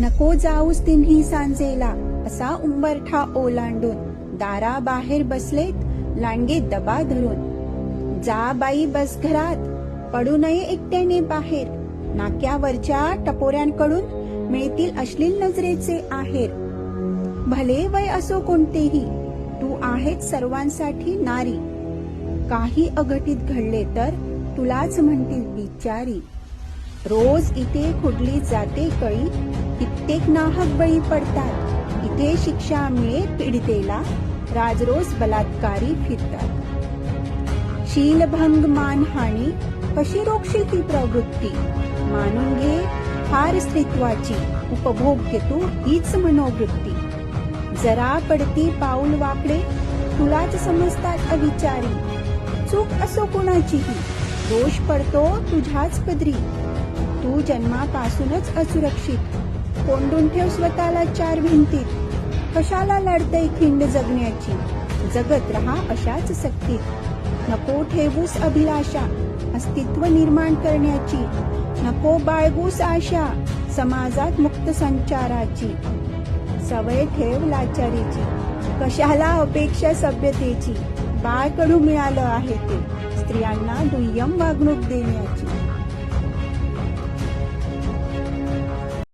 नको जाऊस तिन्ही सांजेला असा उंबरठा ओलांडून. दारा बाहेर बसलेत लांडगे दबा धरून. जा बाई बस घरात पडू नये एकट्याने बाहेर. नाक्यावरच्या टपोऱ्यांकडून मिळतील अश्लील नजरेचे आहेर. भले वय असो कोणतेही तू आहेच सर्वांसाठी नारी. काही अघटित घडले तर तुलाच म्हणतील बिचारी. रोज इथे खुडली जाते कळी कित्येक नाहक बळी पडतात. इथे शिक्षा मिळे पीडितेला. राजरोज बलात्कारी फिरतात. शीलभंग मानहानी कशी रोक्षी ती प्रवृत्ती? मानून घे फार स्त्रीत्वाची. उपभोग घेतो हीच मनोवृत्ती. जरा पडती पाऊल वाकडे तुलाच समजतात अविचारी. चूक असो कोणाचीही दोष पडतो तुझ्याच पदरी. तू जन्मापासूनच असुरक्षित. कोंडून ठेव स्वतःला चार भिंतीत. कशाला लढतय खिंड जगण्याची? जगत रहा अशाच सक्तीत. नको ठेवूस अभिलाषा अस्तित्व निर्माण करण्याची. नको बाळगूस आशा समाजात मुक्त संचाराची. सवय ठेव लाचारीची. कशाला अपेक्षा सभ्यतेची? बाळकडू मिळालं आहे ते. स्त्रियांना दुय्यम वागणूक देण्याची.